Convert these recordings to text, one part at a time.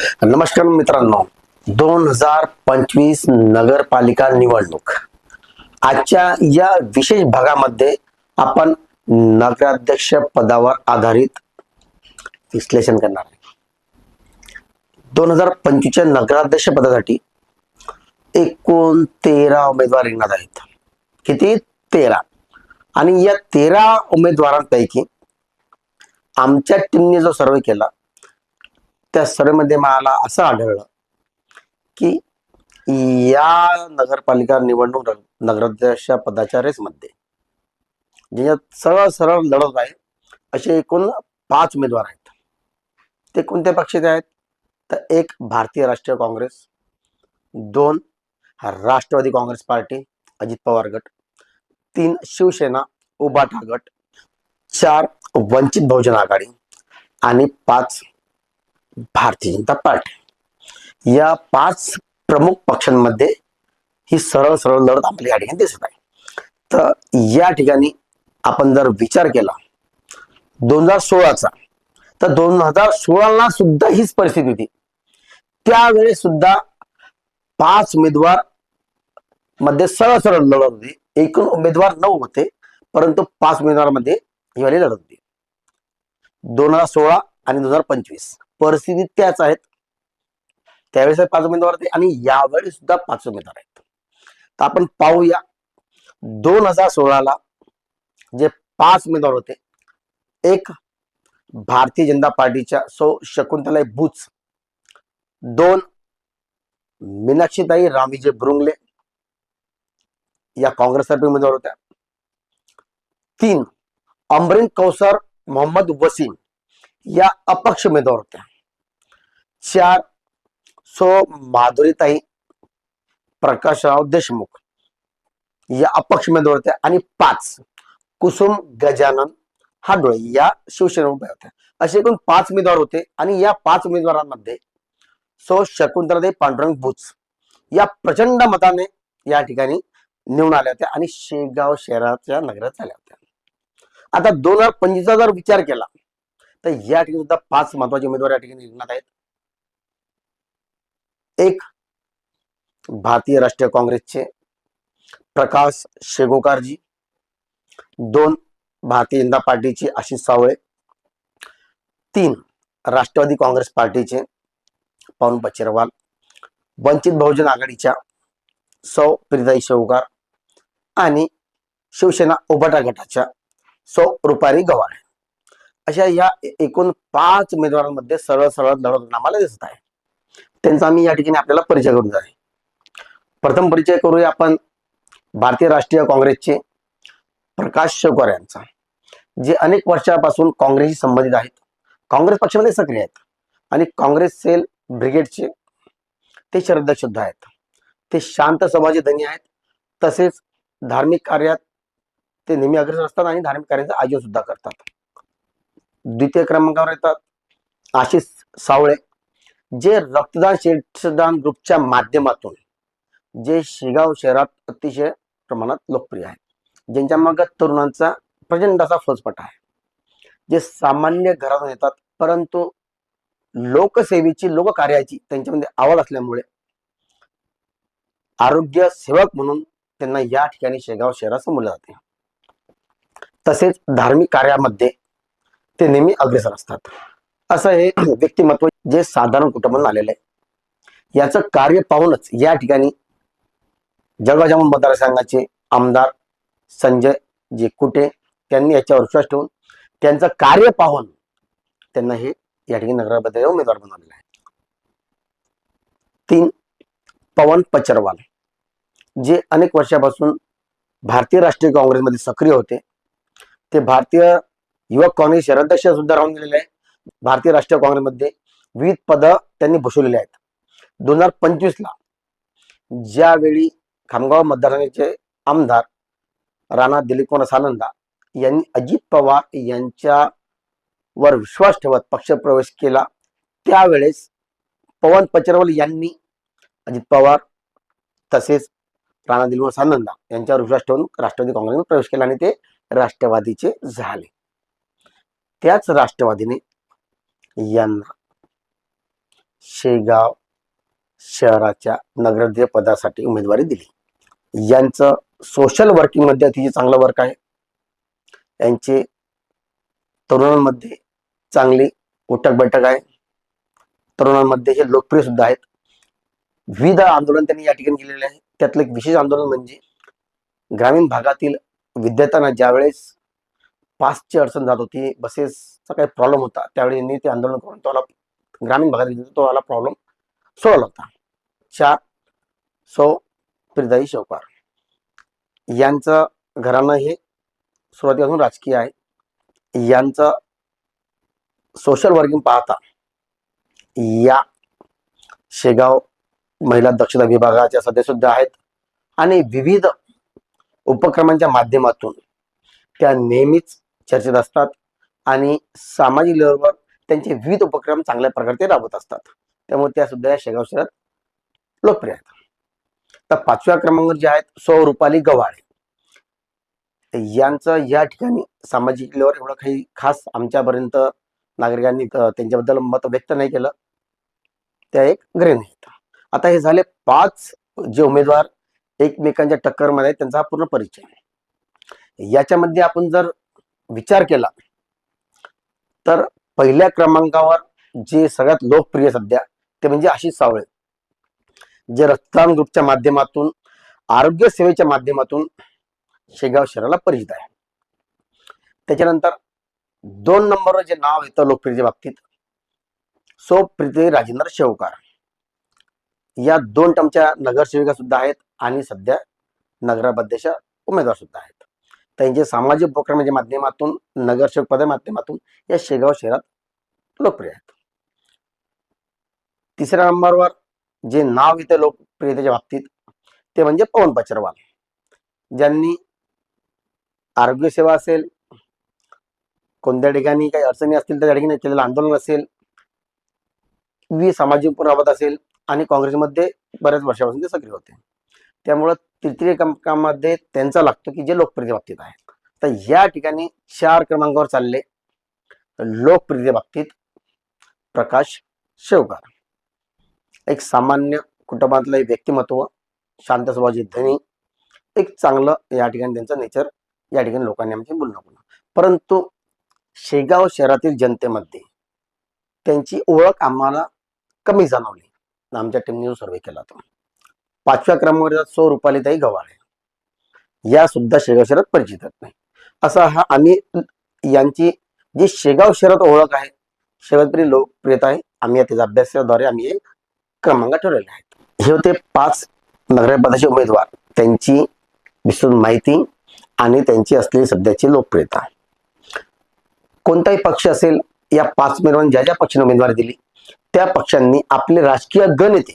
नमस्कार मित्रांनो. दोन हजार पंचवीस नगरपालिका निवडणूक. आजच्या या विशेष भागामध्ये आपण नगराध्यक्ष पदावर आधारित विश्लेषण करणार आहे. दोन हजार पंचवीसच्या नगराध्यक्ष पदासाठी एकूण तेरा उमेदवार रिंगणात आहेत. किती? तेरा. आणि या तेरा उमेदवारांपैकी आमच्या टीमने जो सर्वे केला त्या सर्वेमध्ये मला असं आढळलं की या नगरपालिका निवडणूक र- नगराध्यक्ष पदाच्या रेसमध्ये ज्याच्यात सरळ सरळ लढत आहे असे एकूण पाच उमेदवार आहेत. ते कोणत्या पक्षाचे आहेत? तर एक भारतीय राष्ट्रीय काँग्रेस दोन राष्ट्रवादी काँग्रेस पार्टी अजित पवार गट तीन शिवसेना उबाटा गट चार वंचित बहुजन आघाडी आणि पाच भारतीय जनता पार्टी. या पाच प्रमुख पक्षांमध्ये ही सरळ सरळ लढत आपल्याला या ठिकाणी दिसत आहे. तर या ठिकाणी आपण जर विचार केला दोन हजार सोळाचा तर दोन हजार सोळाला सुद्धा हीच परिस्थिती होती. त्यावेळेस सुद्धा पाच उमेदवारमध्ये सरळ सरळ लढत होती. एकूण उमेदवार नऊ होते परंतु पाच उमेदवारमध्ये ही वाली लढत होती. दोन हजार सोळा आणि दोन हजार पंचवीस. परिस्थिती त्याच आहेत. त्यावेळेस पाच उमेदवार होते आणि यावेळी सुद्धा पाच उमेदवार आहेत. तर आपण पाहूया. दोन हजार सोळाला जे पाच उमेदवार होते एक भारतीय जनता पार्टीच्या सौ शकुंतलाय बुच दोन मीनाक्षीताई रामविजय ब्रुंगले या काँग्रेसतर्फे उमेदवार होत्या. तीन अमरीन कौसर मोहम्मद वसीम या अपक्ष उमेदवार होत्या. चार. सो माधुरीताई प्रकाशराव देशमुख. या अपक्ष उमेदवार होत्या. आणि पाच. कुसुम गजानन हाडोळे या शिवसेना उभ्या होत्या असे एकूण पाच उमेदवार होते. आणि या पाच उमेदवारांमध्ये सो शकुंतलादेवी पांडुरंग भुज या प्रचंड मताने या ठिकाणी निवडून आल्या होत्या. आणि शेगाव शहराच्या नगरात आल्या होत्या. आता दोन हजार पंचवीसचा जर विचार केला तर या ठिकाणी सुद्धा पाच महत्त्वाचे उमेदवार या ठिकाणी रिंगणात आहेत. एक भारतीय राष्ट्रीय काँग्रेसचे प्रकाश शेगोकारजी दोन भारतीय जनता पार्टीचे आशिष सावळे तीन राष्ट्रवादी काँग्रेस पार्टीचे पवन बचेरवाल वंचित बहुजन आघाडीच्या सौ प्रिताई शेवगार आणि शिवसेना उभाटा गटाच्या सौ रुपारी गव्हाणे. अशा या एकूण पाच उमेदवारांमध्ये सरळ सरळ लढत आम्हाला दिसत आहे. त्यांचा आम्ही या ठिकाणी आपल्याला परिचय करून जाईल प्रथम परिचय करूया आपण भारतीय राष्ट्रीय काँग्रेसचे प्रकाश शेवकर यांचा जे अनेक वर्षापासून काँग्रेसशी संबंधित आहेत. काँग्रेस पक्षामध्ये सक्रिय आहेत आणि काँग्रेस सेल ब्रिगेडचे ते शरदाध्यक्ष सुद्धा आहेत. ते शांत स्वभावाचे धनी आहेत. तसेच धार्मिक कार्यात ते नेहमी अग्रेसर असतात आणि धार्मिक कार्याचं आयोजन सुद्धा करतात. द्वितीय क्रमांकावर येतात आशिष सावळे. जे रक्तदान श्रेष्ठदान ग्रुपच्या माध्यमातून जे शेगाव शहरात अतिशय प्रमाणात लोकप्रिय आहे ज्यांच्या मागे तरुणांचा प्रचंड असा फौजपटा आहे. जे सामान्य घरातून येतात परंतु लोकसेवेची लोककार्याची त्यांच्यामध्ये आवड असल्यामुळे आरोग्य सेवक म्हणून त्यांना या ठिकाणी शेगाव शहरात समोरलं जाते. तसेच धार्मिक कार्यामध्ये ते नेहमी अग्रेसर असतात. असं हे व्यक्तिमत्व जे साधारण कुटुंबातून आलेलं आहे. याचं कार्य पाहूनच या ठिकाणी जळगाव जामून मतदारसंघाचे आमदार संजय जे कुटे त्यांनी याच्यावर विश्वास ठेवून त्यांचं कार्य पाहून त्यांना हे या ठिकाणी नगराबद्दल उमेदवार बनवलेलं आहे तीन पवन पचरवाल जे अनेक वर्षापासून भारतीय राष्ट्रीय काँग्रेसमध्ये सक्रिय होते. ते भारतीय युवक काँग्रेस शहराध्यक्ष सुद्धा राहून गेलेले आहे भारतीय राष्ट्रीय काँग्रेसमध्ये विविध पद त्यांनी भूषवलेली आहेत. दोन हजार पंचवीसला ज्यावेळी खामगाव मतदारसंघाचे आमदार राणा दिलीपकुमार सानंदा यांनी अजित पवार यांच्यावर विश्वास ठेवत पक्षप्रवेश केला त्यावेळेस पवन पचरवल यांनी अजित पवार तसेच राणा दिलीपकुमार सानंदा यांच्यावर विश्वास ठेवून राष्ट्रवादी काँग्रेसमध्ये प्रवेश केला आणि ते राष्ट्रवादीचे झाले. त्याच राष्ट्रवादीने यांना शेगाव शहराच्या नगराध्यक्ष पदासाठी उमेदवारी दिली. यांचं सोशल वर्किंगमध्ये अतिशय चांगलं वर्क आहे. यांचे तरुणांमध्ये चांगली उठक बैठक आहे. तरुणांमध्ये हे लोकप्रिय सुद्धा आहेत. विविध आंदोलन त्यांनी या ठिकाणी केलेले आहे. त्यातलं एक विशेष आंदोलन म्हणजे ग्रामीण भागातील विद्यार्थ्यांना ज्यावेळेस पासची अडचण जात होती बसेसचा काही प्रॉब्लेम होता त्यावेळी यांनी ते आंदोलन करून त्याला ग्रामीण भागात भागातील तो आला प्रॉब्लेम सोडवला होता चार सौ प्रिदाई शेवकार. यांचं घराणं हे सुरुवातीपासून राजकीय आहे. यांचं सोशल वर्किंग पाहता या शेगाव महिला दक्षता विभागाच्या सदस्यसुद्धा आहेत. आणि विविध उपक्रमांच्या माध्यमातून त्या नेहमीच चर्चेत असतात. आणि सामाजिक लेवलवर त्यांचे विविध उपक्रम चांगल्या प्रकारे ते राबवत असतात. त्यामुळे त्या सुद्धा या शेगाव शहरात लोकप्रिय आहेत. तर पाचव्या क्रमांकावर जे आहेत सौ रुपाली गव्हाळे यांचं या ठिकाणी सामाजिक लेवर एवढं काही खास आमच्यापर्यंत नागरिकांनी त्यांच्याबद्दल मत व्यक्त नाही केलं. त्या एक ग्रेन आहेत. आता हे झाले पाच जे उमेदवार एकमेकांच्या टक्करमध्ये आहेत त्यांचा पूर्ण परिचय. याच्यामध्ये आपण जर विचार केला तर पहिल्या क्रमांकावर जे सगळ्यात लोकप्रिय सध्या ते म्हणजे आशिष सावळे. जे रक्तदान ग्रुपच्या माध्यमातून आरोग्य सेवेच्या माध्यमातून शेगाव शहराला परिचित आहे. त्याच्यानंतर दोन नंबरवर जे नाव येतं लोकप्रियतेच्या बाबतीत सो प्रीती राजेंद्र शेवकार. या दोन टमच्या नगरसेविका सुद्धा आहेत आणि सध्या नगराध्यक्ष उमेदवार सुद्धा आहेत. त्यांचे सामाजिक उपक्रमाच्या माध्यमातून नगरसेवक पदाच्या माध्यमातून या शेगाव शहरात लोकप्रिय आहेत. तिसऱ्या नंबरवर जे नाव इथे लोकप्रियतेच्या बाबतीत ते म्हणजे पवन पचरवाल. ज्यांनी आरोग्य सेवा असेल कोणत्या ठिकाणी काही अडचणी असतील त्या ठिकाणी केलेलं आंदोलन असेल वी सामाजिक पुरावत असेल आणि काँग्रेसमध्ये बऱ्याच वर्षापासून ते सक्रिय होते. त्यामुळं तृतीय क्रमांकामध्ये त्यांचा लागतो की जे लोकप्रिय बाबतीत आहे. तर या ठिकाणी चार क्रमांकावर चालले लोकप्रियते बाबतीत प्रकाश शेवकर एक सामान्य कुटुंबातलं एक व्यक्तिमत्व शांत स्वभावाची धनी एक चांगलं या ठिकाणी त्यांचं नेचर या ठिकाणी लोकांनी आमचे बोलणं बोलणं. परंतु शेगाव शहरातील जनतेमध्ये त्यांची ओळख आम्हाला कमी जाणवली. आमच्या टीमने जो सर्वे केला तो पाचव्या क्रमांकाचा सौ रुपालीताई गव्हाळे या सुद्धा शेगाव शहरात परिचित नाही असा हा आम्ही यांची जी शेगाव शहरात ओळख आहे शेवटपर्यंत लोकप्रियता आहे आम्ही या त्याच्या अभ्यासाद्वारे आम्ही एक क्रमांक ठेवलेले आहेत. हे होते पाच नगरपदाचे उमेदवार. त्यांची विस्तृत माहिती आणि त्यांची असलेली सध्याची लोकप्रियता. कोणताही पक्ष असेल या पाच उमेदवारांनी ज्या ज्या पक्षाने उमेदवारी दिली त्या पक्षांनी आपले राजकीय गण येते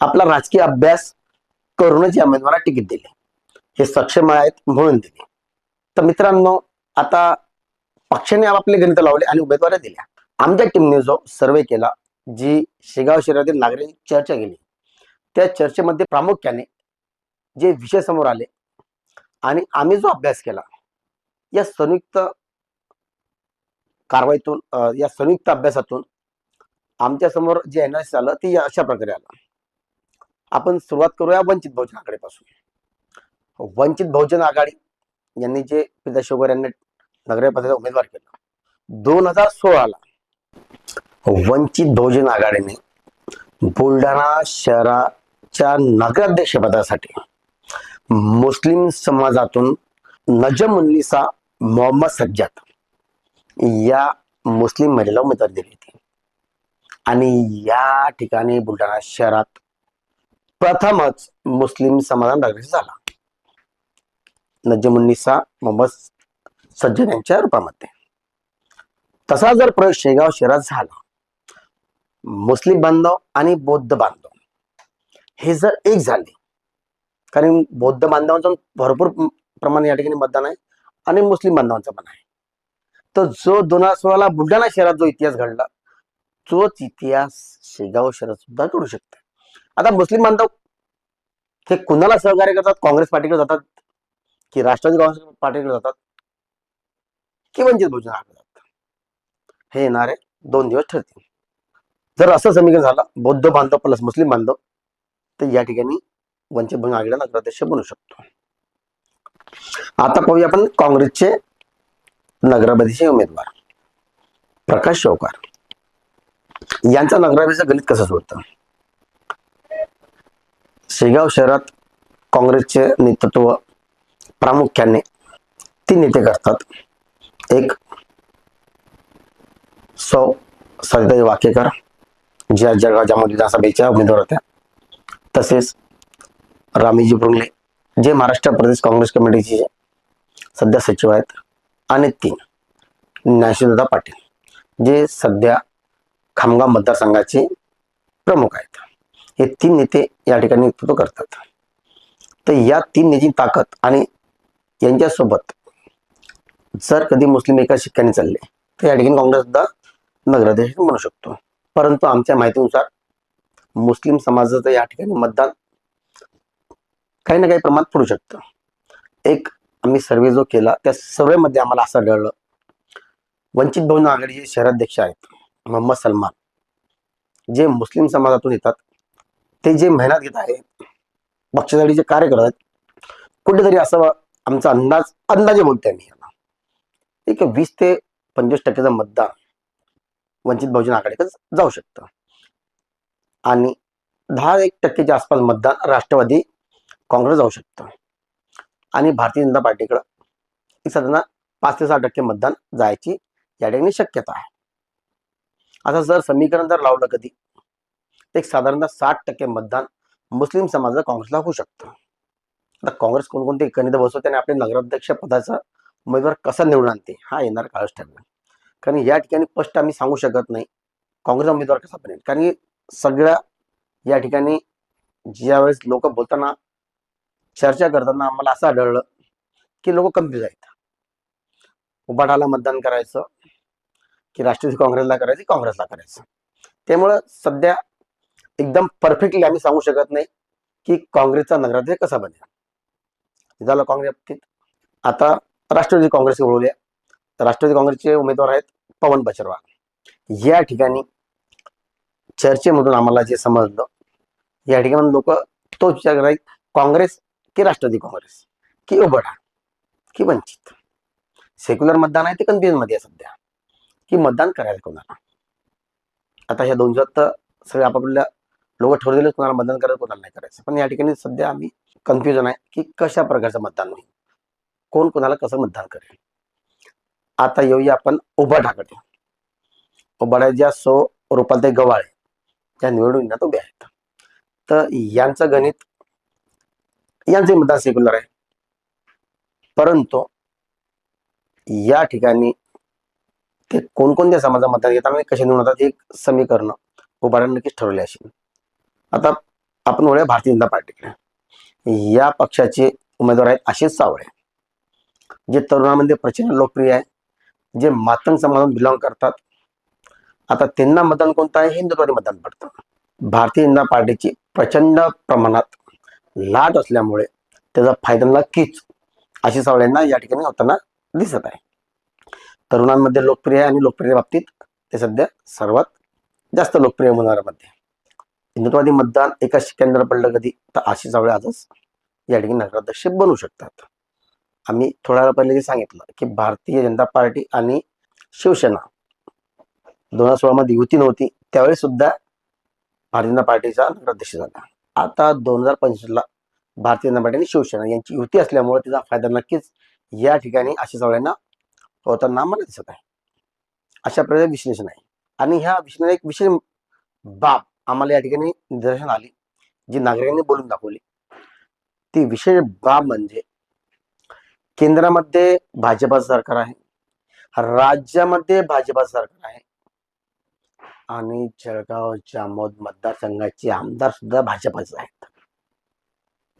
आपला राजकीय अभ्यास करूनच या उमेदवाराला तिकीट दिले. हे सक्षम आहेत म्हणून दिले. तर मित्रांनो आता पक्षाने आपले गणित लावले आणि उमेदवाऱ्या दिल्या. आमच्या टीमने जो सर्वे केला जी शेगाव शहरातील नागरिक चर्चा केली त्या चर्चेमध्ये प्रामुख्याने जे विषय समोर आले आणि आम्ही जो अभ्यास केला या संयुक्त कारवाईतून या संयुक्त अभ्यासातून आमच्यासमोर जे अनालिसिस आलं ते अशा प्रकारे आलं. आपण सुरुवात करूया वंचित बहुजन आघाडीपासून. वंचित बहुजन आघाडी यांनी जे पिता शुगर यांनी नगरपदाचा उमेदवार केला. दोन हजार सोळाला वंचित बहुजन आघाडीने बुलढाणा शहराच्या नगराध्यक्षपदासाठी मुस्लिम समाजातून नजमुन्निसा मोहम्मद सज्जाद या मुस्लिम महिलेला उमेदवारी दिली होती. आणि या ठिकाणी बुलढाणा शहरात प्रथमच मुस्लिम समाधान नागरिक झाला. नजमुन्निसा मोहम्मद सज्जन यांच्या रूपामध्ये. तसा जर प्रयोग शेगाव शहरात झाला मुस्लिम बांधव आणि बौद्ध बांधव हे जर एक झाले कारण बौद्ध बांधवांचं भरपूर प्रमाण या ठिकाणी मतदान आहे आणि मुस्लिम बांधवांचं पण आहे. तर जो दोन हजार सोळाला बुलढाणा शहरात जो इतिहास घडला तोच इतिहास शेगाव शहरात सुद्धा घडू शकतो. आता मुस्लिम बांधव हे कुणाला सहकार्य करतात? काँग्रेस पार्टीकडे जातात की राष्ट्रवादी काँग्रेस पार्टीकडे जातात? की वंचित बहुजन आघाडीकडे हे येणारे दोन दिवस ठरतील. जर असं समीकरण झालं बौद्ध बांधव प्लस मुस्लिम बांधव तर या ठिकाणी वंचित बहुजन आघाडीला नगराध्यक्ष बनू शकतो. आता पाहूया आपण काँग्रेसचे नगराध्यक्षचे उमेदवार प्रकाश शेवकार यांचा नगराध्यक्ष गणित कसं सोडतं? शेगाव शहरात काँग्रेसचे नेतृत्व प्रामुख्याने तीन नेते करतात. एक सौ सरिताई वाकेकर ज्या जळगाव जामोद विधानसभेच्या उमेदवार होत्या. तसेच रामीजी भुंगले जे महाराष्ट्र प्रदेश काँग्रेस कमिटीचे सध्या सचिव आहेत. आणि तीन ज्ञानशीलदा पाटील जे सध्या खामगाव मतदारसंघाचे प्रमुख आहेत. हे तीन नेते या ठिकाणी नेतृत्व करतात. तर या तीन नेत्यांची ताकद आणि यांच्यासोबत जर कधी मुस्लिम एका शिक्क्याने चालले तर या ठिकाणी काँग्रेस सुद्धा नगराध्यक्ष म्हणू शकतो. परंतु आमच्या माहितीनुसार मुस्लिम समाजाचं या ठिकाणी मतदान काही ना काही प्रमाणात पडू शकतं. एक आम्ही सर्वे जो केला त्या सर्वेमध्ये आम्हाला असं आढळलं वंचित बहुजन आघाडीचे शहराध्यक्ष आहेत मोहम्मद सलमान जे मुस्लिम समाजातून येतात ते जे मेहनत घेत आहे पक्षासाठी जे कार्य करत आहेत कुठेतरी असं आमचा अंदाज अंदाजे बोलतोय मी याला. एक वीस ते पंचवीस टक्क्याचं मतदान वंचित बहुजन आघाडीकडे जाऊ शकतं. आणि दहा एक टक्केच्या आसपास मतदान राष्ट्रवादी काँग्रेस जाऊ शकतं. आणि भारतीय जनता पार्टीकडं एक साधारण पाच ते सहा टक्के मतदान जायची या ठिकाणी शक्यता आहे. आता जर समीकरण जर लावलं कधी तर एक साधारणतः साठ टक्के मतदान मुस्लिम समाजाचा काँग्रेसला होऊ शकतं. आता काँग्रेस कोणकोणते गणित बसवते आणि आपले नगराध्यक्ष पदाचा उमेदवार कसा निवडून आणते हा येणार काळच ठरला कारण या ठिकाणी स्पष्ट आम्ही सांगू शकत नाही काँग्रेस उमेदवार कसा बनेल. कारण की सगळ्या या ठिकाणी ज्यावेळेस लोक बोलताना चर्चा करताना आम्हाला असं आढळलं की लोक कन्फ्युज आहेत. उबाडाला मतदान करायचं की राष्ट्रवादी काँग्रेसला करायचं काँग्रेसला करायचं. त्यामुळं सध्या एकदम परफेक्टली आम्ही सांगू शकत नाही की काँग्रेसचा नगराध्यक्ष कसा बनेल. झालं काँग्रेस बाबतीत. आता राष्ट्रवादी काँग्रेस बोलूया तर राष्ट्रवादी काँग्रेसचे उमेदवार आहेत पवन बचरवा या ठिकाणी चर्चेमधून आम्हाला जे समजलं या ठिकाणी लोक तोच विचार करायचे काँग्रेस की राष्ट्रवादी काँग्रेस की उभडा की वंचित. सेक्युलर मतदान आहे ते कन्फ्युजनमध्ये आहे सध्या. की मतदान करायला कोणाला? आता ह्या दोन तर सगळे आपापल्या लोक ठरवलेलं कोणाला मतदान करायचं कोणाला नाही करायचं. पण या ठिकाणी सध्या आम्ही कन्फ्युजन आहे की कशा प्रकारचं मतदान होईल? कोण कोणाला कसं मतदान करेल? आता येऊया आपण उबाठाकडे उबाड्या ज्या सो रुपालताई गवाळे त्या निवडणुकीत उभ्या आहेत. तर यांचं गणित यांचे मतदान सेक्युलर आहे. परंतु या ठिकाणी ते कोणकोणत्या समाजात मतदान घेतात आणि कसे निवडतात एक समीकरण उभारण नक्कीच ठरवले असेल. आता आपण वळूया भारतीय जनता पार्टीकडे. या पक्षाचे उमेदवार आहेत आशिष सावळे जे तरुणांमध्ये प्रचंड लोकप्रिय आहे जे मातंग समाजातून बिलॉंग करतात. आता त्यांना मतदान कोणतं आहे? हिंदुत्वादी मतदान पडतं. भारतीय जनता पार्टीची प्रचंड प्रमाणात लाट असल्यामुळे त्याचा फायदा नक्कीच आशिष सावळ्यांना या ठिकाणी होताना दिसत आहे. तरुणांमध्ये लोकप्रिय आहे आणि लोकप्रिय बाबतीत ते सध्या सर्वात जास्त लोकप्रिय होणाऱ्यामध्ये हिंदुत्ववादी मतदान एका शिक्क्यांवर पडलं कधी? तर आशिष सावळे आजच या ठिकाणी नगराध्यक्ष बनू शकतात. आम्ही थोड्या वेळा पहिले सांगितलं की भारतीय जनता पार्टी आणि शिवसेना दोन हजार सोळामध्ये युती नव्हती. त्यावेळी सुद्धा भारतीय जनता पार्टीचा नगराध्यक्ष झाला. आता दोन हजार पंचवीसला भारतीय जनता पार्टी आणि शिवसेना यांची युती असल्यामुळे तिचा फायदा नक्कीच या ठिकाणी आशिष सावळेंना होताना मला दिसत आहे. अशा प्रकारे विश्लेषण आहे. आणि ह्या विश्लेषण एक विशेष बाब आम्हाला या ठिकाणी निदर्शन आली जी नागरिकांनी बोलून दाखवली. ती विशेष बाब म्हणजे केंद्रामध्ये भाजपाचं सरकार आहे राज्यामध्ये भाजपाचं सरकार आहे आणि जळगाव जामोद मतदारसंघाचे आमदार सुद्धा भाजपाचे आहेत.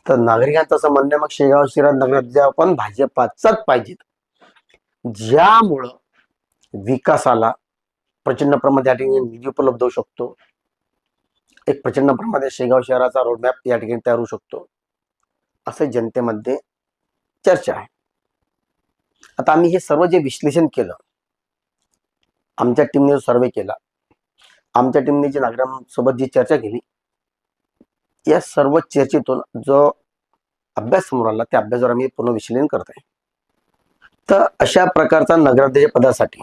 तर नागरिकांचं असं म्हणणं मग शेगाव शिरा नगर पण भाजपाचाच पाहिजेत. ज्यामुळं विकासाला प्रचंड प्रमाणात या ठिकाणी निधी उपलब्ध होऊ शकतो. एक प्रचंड प्रमाणात शेगाव शहराचा रोडमॅप या ठिकाणी तयार होऊ शकतो. असं जनतेमध्ये चर्चा आहे. आता आम्ही हे सर्व जे विश्लेषण केलं आमच्या टीमने जो सर्वे केला आमच्या टीमने जी नागरिकांसोबत जी चर्चा केली या सर्व चर्चेतून जो अभ्यास समोर आला त्या अभ्यासावर आम्ही पूर्ण विश्लेषण करत आहे. तर अशा प्रकारचा नगराध्यक्ष पदासाठी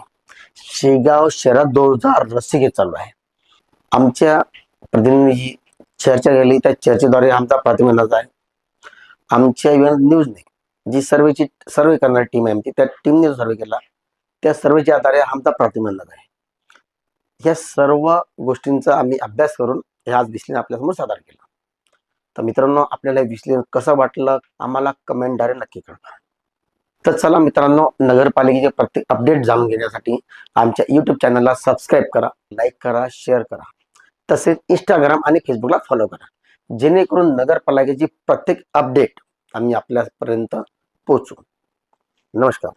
शेगाव शहरात दोन हजार रस्सीखेच चालू आहे. आमच्या प्रतिनिधी चर्चा केली. त्या चर्चेद्वारे आमचा प्राथमिक आहे. आमच्या इव्हेंट न्यूजने जी सर्वेची सर्वे करणारी टीम आहे आमची त्या टीमने जो सर्वे केला त्या सर्वेच्या आधारे आमचा प्राथमिक आहे. या सर्व गोष्टींचा आम्ही अभ्यास करून हे आज विश्लेषण आपल्यासमोर सादर केलं. तर मित्रांनो आपल्याला हे विश्लेषण कसं वाटलं आम्हाला कमेंटद्वारे नक्की कळणार तर चला मित्रांनो नगरपालिकेचे प्रत्येक अपडेट जाणून घेण्यासाठी आमच्या यूट्यूब चॅनलला सबस्क्राईब करा लाईक करा शेअर करा. तसेच इंस्टाग्राम आणि फेसबुकला फॉलो करा. जेणेकरून नगरपालिकेची प्रत्येक अपडेट आम्ही आपल्यापर्यंत पोहोचू. नमस्कार.